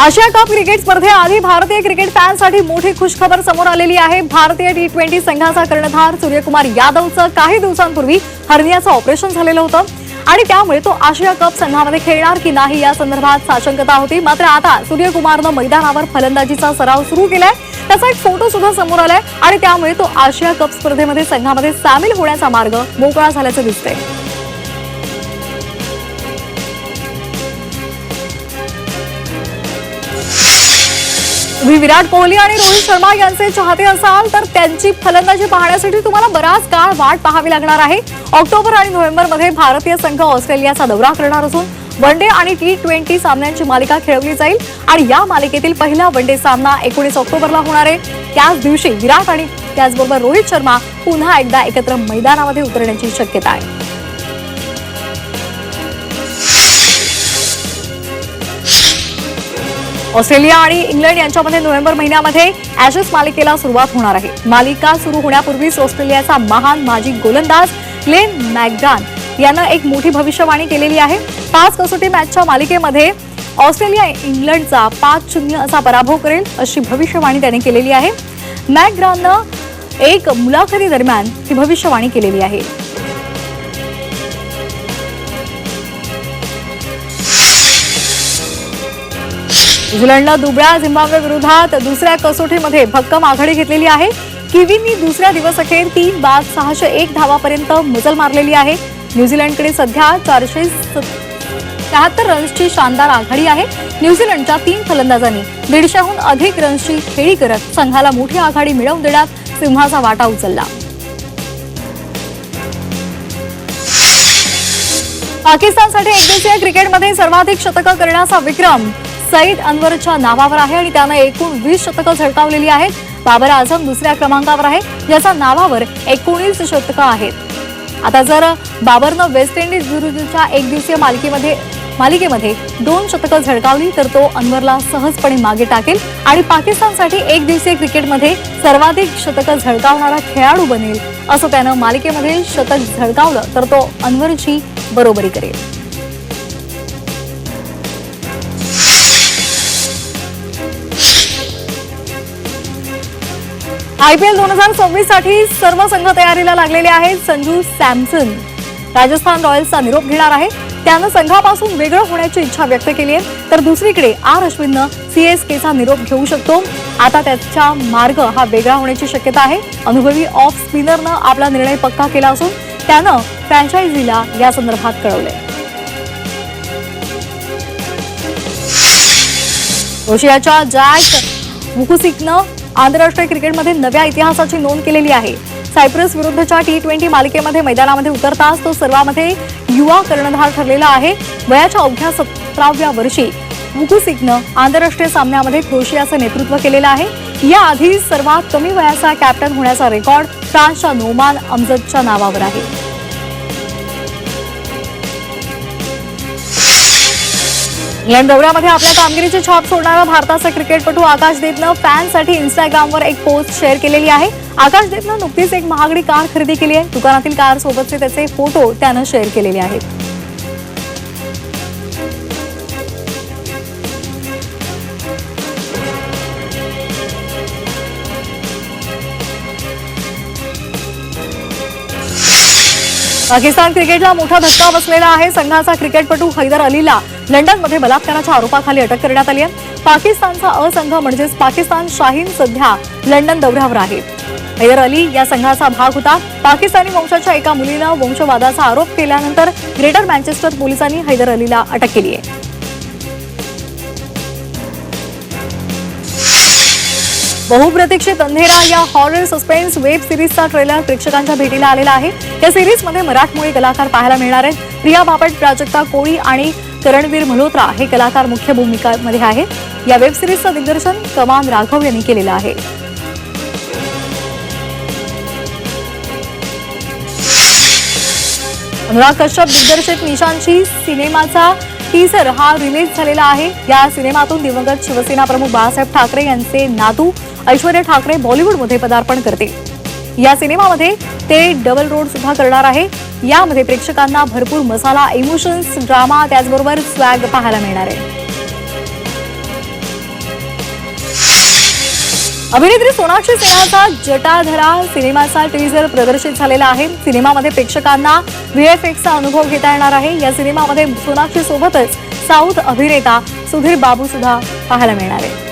आशिया cup cricket स्पर्धेआधी भारतीय cricket फॅन्ससाठी मोठी खुशखबर समोर आलेली आहे. भारतीय टी ट्वेंटी संघाचा कर्णधार सूर्यकुमार यादवचं काही दिवसांपूर्वी हर्नियाचं ऑपरेशन झालेलं होतं. आणि त्यामुळे तो आशिया कप संघामध्ये खेळणार की नाही या संदर्भात साशंकता होती. मात्र आता सूर्यकुमारनं मैदानावर फलंदाजीचा सराव सुरू केलाय. त्याचा एक फोटो सुद्धा समोर आलाय. आणि त्यामुळे तो आशिया कप स्पर्धेमध्ये संघामध्ये सामील होण्याचा मार्ग मोकळा झाल्याचं दिसतंय. तुम्ही विराट कोहली आणि रोहित शर्मा यांचे चाहते असाल तर त्यांची फलंदाजी पाहण्यासाठी तुम्हाला बराच काळ वाट पाहावी लागणार आहे. ऑक्टोबर आणि नोव्हेंबरमध्ये भारतीय संघ ऑस्ट्रेलियाचा दौरा करणार असून वन डे आणि टी ट्वेंटी सामन्यांची मालिका खेळवली जाईल आणि या मालिकेतील पहिला वन डे सामना एकोणीस ऑक्टोबरला होणार आहे. त्याच दिवशी विराट आणि त्याचबरोबर रोहित शर्मा पुन्हा एकदा एकत्र मैदानामध्ये उतरण्याची शक्यता आहे. ऑस्ट्रेलिया आणि इंग्लंड यांच्यामध्ये नोव्हेंबर महिन्यामध्ये ऍशेस मालिकेला सुरुवात होणार आहे. मालिका सुरू होण्यापूर्वीच ऑस्ट्रेलियाचा महान माजी गोलंदाज ग्लेन मॅकडान यानं एक मोठी भविष्यवाणी केलेली आहे. पाच कसोटी मॅचच्या मालिकेमध्ये ऑस्ट्रेलिया इंग्लंडचा पाच शून्य असा पराभव करेल अशी भविष्यवाणी त्याने केलेली आहे. मॅकग्राननं एक मुलाखती दरम्यान ही भविष्यवाणी केलेली आहे. इंग्लंडनं दुबळ्या झिम्बाब्वे विरोधात दुसऱ्या कसोटीमध्ये भक्कम आघाडी घेतलेली आहे. किवींनी दुसऱ्या दिवस अखेर तीन बाद सहाशे एक धावापर्यंत मजल मारलेली आहे. न्यूझीलंडकडे सध्या चारशे शहात्तर रन्सची शानदार आघाडी आहे. न्यूझीलंडच्या तीन फलंदाजांनी दीडशेहून अधिक रन्सची खेळी करत संघाला मोठी आघाडी मिळवून देण्यात सिंहाचा वाटा उचलला. पाकिस्तानसाठी एकदिवसीय क्रिकेटमध्ये सर्वाधिक शतकं करण्याचा विक्रम सईद अनवरच्या नावावर आहे आणि त्यानं एकूण वीस शतकं झळकावलेली आहेत. बाबर आझम दुसऱ्या क्रमांकावर आहे. ज्याच्या नावावर एकोणीस शतकं आहेत. आता जर बाबरनं वेस्ट इंडिज विरुद्धच्या एक दिवसीय मालिकेमध्ये मालिकेमध्ये दोन शतकं झळकावली तर तो अनवरला सहजपणे मागे टाकेल आणि पाकिस्तानसाठी एक दिवसीय क्रिकेटमध्ये सर्वाधिक शतकं झळकावणारा खेळाडू बनेल असं त्यानं मालिकेमध्ये शतक झळकावलं तर तो अनवरची बरोबरी करेल. आयपीएल दोन हजार सव्वीससाठी सर्व संघ तयारीला लागलेले आहेत. संजू सॅमसन राजस्थान रॉयल्सचा निरोप घेणार आहे. त्यानं संघापासून वेगळं होण्याची इच्छा व्यक्त केली आहे. तर दुसरीकडे आर अश्विननं सीएसकेचा निरोप घेऊ शकतो. आता त्याचा मार्ग हा वेगळा होण्याची शक्यता आहे. अनुभवी ऑफ स्पिनरनं आपला निर्णय पक्का केला असून त्यानं फ्रँचायझीला या संदर्भात कळवलंय. रशियाच्या जॅक मुकुसिकनं आंतरराष्ट्रीय क्रिकेटमध्ये नव्या इतिहासाची नोंद केलेली आहे. सायप्रस विरुद्धच्या टी ट्वेंटी मालिकेमध्ये मैदानामध्ये उतरताच तो सर्वामध्ये युवा कर्णधार ठरलेला आहे. वयाच्या अवघ्या सतराव्या वर्षी वुकुसिकनं आंतरराष्ट्रीय सामन्यामध्ये क्रोशियाचं नेतृत्व केलेलं आहे. याआधी सर्वात कमी वयाचा कॅप्टन होण्याचा रेकॉर्ड फ्रान्सच्या नोमान अमजदच्या नावावर आहे. इंग्लंड दौऱ्यामध्ये आपल्या कामगिरीची छाप सोडणारा भारताचा क्रिकेटपटू आकाशदीपनं देवनं फॅनसाठी इंस्टाग्रामवर एक पोस्ट शेअर केलेली आहे. आकाशदीपनं नुकतीच एक महागडी कार खरेदी केली आहे. दुकानातील कार सोबतचे त्याचे फोटो त्यानं शेअर केलेले आहेत. पाकिस्तान क्रिकेटला मोठा धक्का बसलेला आहे. संघाचा क्रिकेटपटू हैदर अलीला लंडनमध्ये बलात्काराच्या आरोपाखाली अटक करण्यात आली आहे. पाकिस्तानचा असंघ म्हणजेच पाकिस्तान शाहीन सध्या लंडन दौऱ्यावर आहे. हैदर अली या संघाचा भाग होता. पाकिस्तानी वंशाच्या एका मुलीनं वंशवादाचा आरोप केल्यानंतर ग्रेटर मँचेस्टर पोलिसांनी हैदर अलीला अटक केली आहे. बहुप्रतीक्षित अंधेरा या हॉरर सस्पेन्स वेब सिरीजचा ट्रेलर प्रेक्षकांच्या भेटीला आलेला आहे. या सिरीजमध्ये मराठमोळी कलाकार पाहायला मिळणार आहेत. प्रिया बापट प्राजक्ता कोळी आणि करणवीर मल्होत्रा हे कलाकार मुख्य भूमिकांमध्ये आहेत. या वेब सिरीजचं दिग्दर्शन कमान राघव यांनी केलेलं आहे. अनुराग कश्यप दिग्दर्शित निशांशी सिनेमाचा टीसर हा रिलीज झालेला आहे. या सिनेमातून दिवंगत शिवसेना प्रमुख बाळासाहेब ठाकरे यांचे नातू ऐश्वर्या ठाकरे बॉलिवूडमध्ये पदार्पण करतील या सिनेमामध्ये ते डबल रोड सुद्धा करणार आहे. यामध्ये प्रेक्षकांना भरपूर मसाला इमोशन्स ड्रामा त्याचबरोबर स्वॅग पाहायला मिळणार आहे. अभिनेत्री सोनाक्षी सिन्हाचा जटाधरा सिनेमाचा टीजर प्रदर्शित झालेला आहे. सिनेमामध्ये प्रेक्षकांना व्हीएफएक्सचा अनुभव घेता येणार आहे. या सिनेमामध्ये सोनाक्षी सोबतच साऊथ अभिनेता सुधीर बाबू सुद्धा पाहायला मिळणार आहे.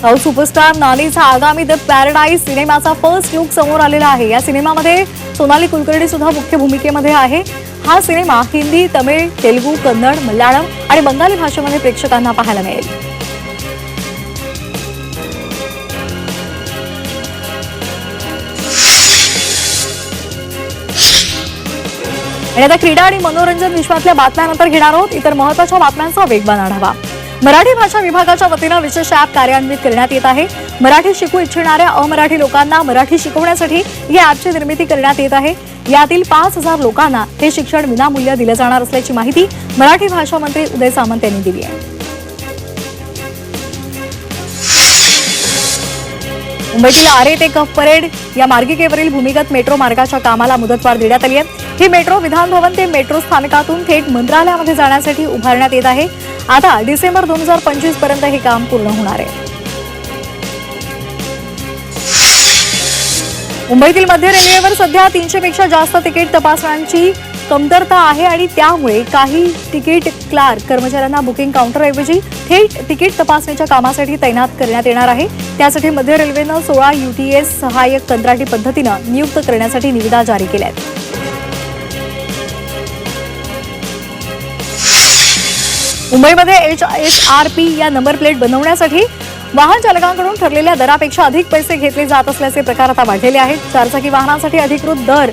साऊथ सुपरस्टार नानीचा आगामी द पॅराडाईज सिनेमाचा फर्स्ट लुक समोर आलेला आहे. या सिनेमामध्ये सोनाली कुलकर्णी सुद्धा मुख्य भूमिकेमध्ये आहे. हा सिनेमा हिंदी तमिळ तेलुगू कन्नड मल्याळम आणि बंगाली भाषेमध्ये प्रेक्षकांना पाहायला मिळेल. आणि आता क्रीडा आणि मनोरंजन विश्वातल्या बातम्यानंतर घेणार आहोत. इतर महत्त्वाच्या बातम्यांचा वेगवान आढावा. मराठी भाषा विभागाच्या वतीनं विशेष ॲप कार्यान्वित करण्यात येत आहे. मराठी शिकू इच्छिणाऱ्या अमराठी लोकांना मराठी शिकवण्यासाठी या ॲपची निर्मिती करण्यात येत आहे. यातील पाच हजार लोकांना हे शिक्षण विनामूल्य दिलं जाणार असल्याची माहिती मराठी भाषा मंत्री उदय सामंत यांनी दिली आहे. मुंबईतील आरे ते कफ परेड या मार्गिकेवरील भूमिगत मेट्रो मार्गाच्या कामाला मुदतवाढ देण्यात आली आहे. ही मेट्रो विधानभवन ते मेट्रो स्थानकातून थेट मंत्रालयामध्ये जाण्यासाठी उभारण्यात येत आहे. आता डिसेंबर दोन हजार पंचवीसपर्यंत हे काम पूर्ण होणार आहे. मुंबईतील मध्य रेल्वेवर सध्या तीनशे पेक्षा जास्त तिकीट तपासण्यांची कमतरता आहे आणि त्यामुळे काही तिकीट क्लार्क कर्मचाऱ्यांना बुकिंग काउंटरऐवजी थेट तिकीट तपासणीच्या कामासाठी तैनात करण्यात येणार आहे. त्यासाठी मध्य रेल्वेनं सोळा युटीएस सहाय्यक कंत्राटी पद्धतीनं नियुक्त करण्यासाठी निविदा जारी केल्या आहेत. मुंबईमध्ये एच एच आर पी या नंबर प्लेट बनवण्यासाठी वाहन चालकांकडून ठरलेल्या दरापेक्षा अधिक पैसे घेतले जात असल्याचे प्रकार आता वाढलेले आहेत. चारचाकी वाहनांसाठी अधिकृत दर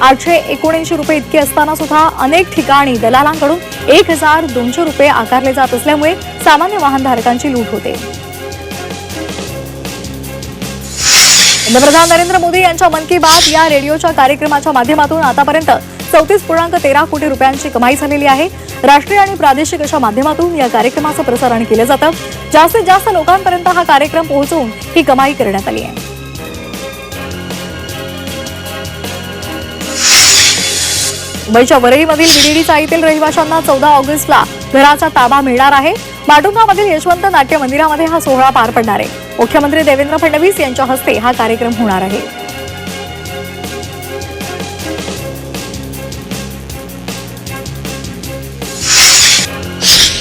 आठशे एकोणऐंशी रुपये इतके असताना सुद्धा अनेक ठिकाणी दलालांकडून एक हजार दोनशे रुपये आकारले जात असल्यामुळे सामान्य वाहनधारकांची लूट होते. पंतप्रधान नरेंद्र मोदी यांच्या मन की बात या रेडिओच्या कार्यक्रमाच्या माध्यमातून आतापर्यंत चौतीस पूर्णांक तेरा कोटी रुपयांची कमाई झालेली आहे. राष्ट्रीय आणि प्रादेशिक अशा माध्यमातून या कार्यक्रमाचं प्रसारण केलं जातं. जास्तीत जास्त लोकांपर्यंत हा कार्यक्रम पोहोचवून ही कमाई करण्यात आली आहे. मुंबईच्या वरळीमधील विडीडी चाळीतील रहिवाशांना चौदा ऑगस्टला घराचा ताबा मिळणार आहे. माटुंगामधील यशवंत नाट्य मंदिरामध्ये हा सोहळा पार पडणार आहे. मुख्यमंत्री देवेंद्र फडणवीस यांच्या हस्ते हा कार्यक्रम होणार आहे.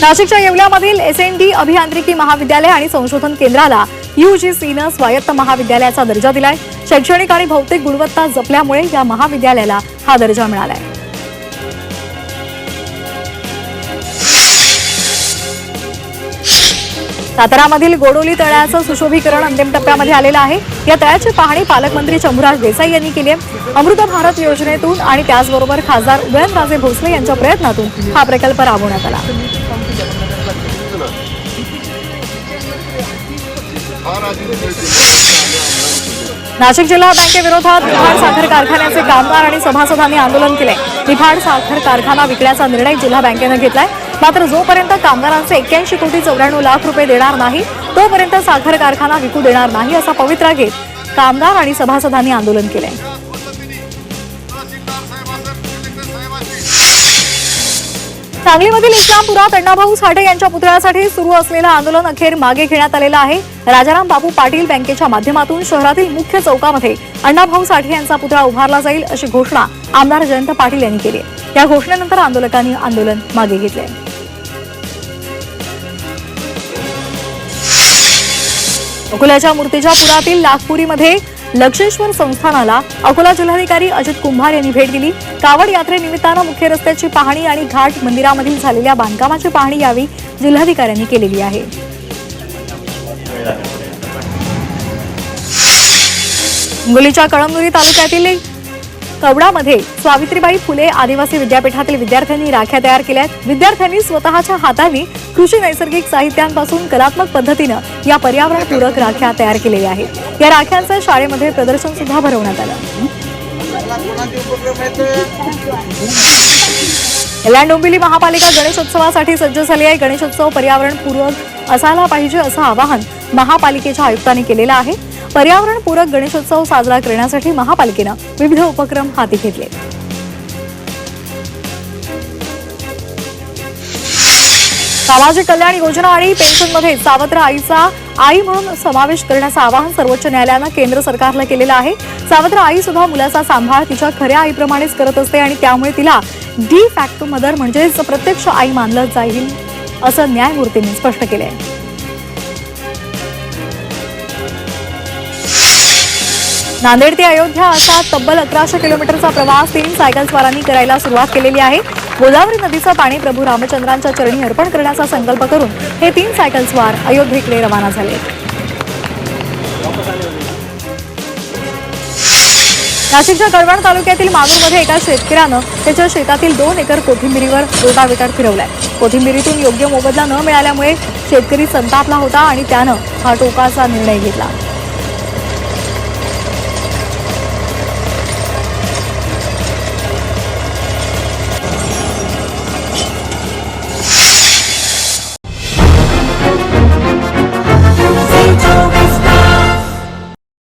नाशिकच्या येवल्यामधील एस एन डी अभियांत्रिकी महाविद्यालय आणि संशोधन केंद्राला युजीसीनं स्वायत्त महाविद्यालयाचा दर्जा दिलाय. शैक्षणिक आणि भौतिक गुणवत्ता जपल्यामुळे या महाविद्यालयाला हा दर्जा मिळालाय. सातारामधील गोडोली तळ्याचं सुशोभीकरण अंतिम टप्प्यामध्ये आलेलं आहे. या तळ्याची पाहणी पालकमंत्री शंभूराज देसाई यांनी केली आहे. अमृत भारत योजनेतून आणि त्याचबरोबर खासदार उदयनराजे भोसले यांच्या प्रयत्नातून हा प्रकल्प राबवण्यात आला. नाशिक जिल्हा बँकेविरोधात निफाड साखर कारखान्याचे कामगार आणि सभासदांनी आंदोलन केले. निफाड साखर कारखाना विकण्याचा निर्णय जिल्हा बँकेनं घेतलाय. मात्र जोपर्यंत कामगारांचे एक्क्याऐंशी कोटी चौऱ्याण्णव लाख रुपये देणार नाही तोपर्यंत साखर कारखाना विकू देणार नाही असा पवित्रा घेत कामगार आणि सभासदांनी आंदोलन केलंय. सांगलीमधील इस्लामपुरात अण्णाभाऊ साठे यांच्या पुतळ्यासाठी सुरू असलेलं आंदोलन अखेर मागे घेण्यात आलेलं आहे. राजाराम बापू पाटील बँकेच्या माध्यमातून शहरातील मुख्य चौकामध्ये अण्णाभाऊ साठे यांचा पुतळा उभारला जाईल अशी घोषणा आमदार जयंत पाटील यांनी केली या घोषणेनंतर आंदोलकांनी आंदोलन मागे घेतले अकोल्याच्या मूर्तिजापुरातील नागपुरीमध्ये लक्षेश्वर संस्थानाला अकोला जिल्हाधिकारी अजित कुंभार यांनी भेट दिली. कावड यात्रेनिमित्तानं मुख्य रस्त्याची पाहणी आणि घाट मंदिरामधील झालेल्या बांधकामाची पाहणी यावेळी जिल्हाधिकाऱ्यांनी केलेली आहे. हिंगोलीच्या कळमनुरी तालुक्यातील कवडामध्ये सावित्रीबाई फुले आदिवासी विद्यापीठातील विद्यार्थ्यांनी राख्या तयार केल्या आहेत विद्यार्थ्यांनी स्वतःच्या हाताने कृषी नैसर्गिक साहित्यांपासून कलात्मक पद्धतीनं या पर्यावरणपूरक राख्या तयार केलेल्या आहेत. या राख्यांचं शाळेमध्ये प्रदर्शन सुद्धा भरवण्यात आलं. कल्याण डोंबिवली महापालिका गणेशोत्सवासाठी सज्ज झाली आहे. गणेशोत्सव पर्यावरणपूरक असायला पाहिजे असं आवाहन महापालिकेच्या आयुक्तांनी केलेलं आहे. पर्यावरणपूरक गणेशोत्सव साजरा करण्यासाठी महापालिकेनं विविध उपक्रम हाती घेतले. सामाजिक कल्याण योजना आणि पेन्शनमध्ये सावत्र आईचा आई म्हणून समावेश करण्याचं आवाहन सर्वोच्च न्यायालयानं केंद्र सरकारला केलेलं आहे. सावत्र आई सुद्धा मुलाचा सांभाळ तिच्या खऱ्या आईप्रमाणेच करत असते आणि त्यामुळे तिला डी फॅक्टो मदर म्हणजेच प्रत्यक्ष आई मानलं जाईल असं न्यायमूर्तींनी स्पष्ट केलं आहे नांदेड ते अयोध्या असा तब्बल अकराशे किलोमीटरचा प्रवास तीन सायकलस्वारांनी करायला सुरुवात केलेली आहे. गोदावरी नदीचं पाणी प्रभू रामचंद्रांच्या चरणी अर्पण करण्याचा संकल्प करून हे तीन सायकलस्वार अयोध्येकडे रवाना झाले. नाशिकच्या कळवण तालुक्यातील मागूरमध्ये एका शेतकऱ्यानं त्याच्या शेतातील दोन एकर कोथिंबिरीवर रोटावेटर फिरवलाय. कोथिंबिरीतून योग्य मोबदला न मिळाल्यामुळे शेतकरी संतापला होता आणि त्यानं हा टोकाचा निर्णय घेतला.